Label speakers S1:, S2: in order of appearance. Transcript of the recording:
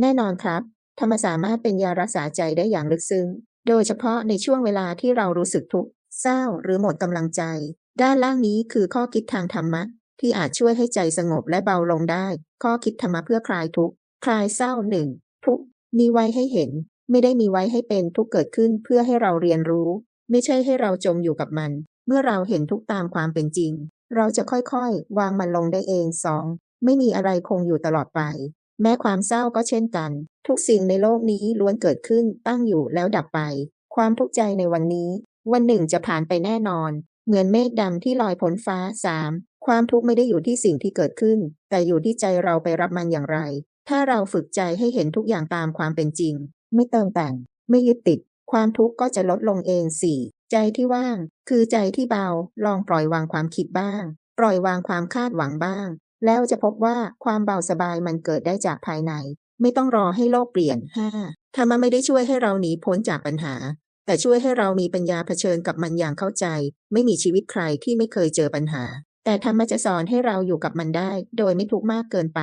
S1: แน่นอนครับ ธรรมสามารถเป็นยารักษาใจได้อย่างลึกซึ้ง โดยเฉพาะในช่วงเวลาที่เรารู้สึกทุกข์เศร้าหรือหมดกำลังใจ ด้านล่างนี้คือข้อคิดทางธรรมะ ที่อาจช่วยให้ใจสงบและเบาลงได้ ข้อคิดธรรมะเพื่อคลายทุกข์คลายเศร้าหนึ่งทุกข์มีไว้ให้เห็น ไม่ได้มีไว้ให้เป็นทุกข์เกิดขึ้นเพื่อให้เราเรียนรู้ ไม่ใช่ให้เราจมอยู่กับมัน เมื่อเราเห็นทุกข์ตามความเป็นจริง เราจะค่อยๆ วางมันลงได้เองสองไม่มีอะไรคงอยู่ตลอดไป แม้ความเศร้าก็เช่นกัน ทุกสิ่งในโลกนี้ล้วนเกิดขึ้นตั้งอยู่แล้วดับไป ความทุกข์ใจในวันนี้ วันหนึ่งจะผ่านไปแน่นอน เหมือนเมฆดำที่ลอยพ้นฟ้าสามความทุกข์ไม่ได้อยู่ที่สิ่งที่เกิดขึ้น แต่อยู่ที่ใจเราไปรับมันอย่างไร ถ้าเราฝึกใจให้เห็นทุกอย่างตามความเป็นจริง ไม่เติมแต่ง ไม่ยึดติด ความทุกข์ก็จะลดลงเองสี่ใจที่ว่าง คือใจที่เบา ลองปล่อยวางความคิดบ้าง ปล่อยวางความคาดหวังบ้าง แล้วจะพบว่าความเบาสบายมันเกิดได้จากภายใน ไม่ต้องรอให้โลกเปลี่ยน 5. ธรรมะไม่ได้ช่วยให้เราหนีพ้นจากปัญหา แต่ช่วยให้เรามีปัญญาเผชิญกับมันอย่างเข้าใจ ไม่มีชีวิตใครที่ไม่เคยเจอปัญหา แต่ธรรมะจะสอนให้เราอยู่กับมันได้ โดยไม่ทุกข์มากเกินไป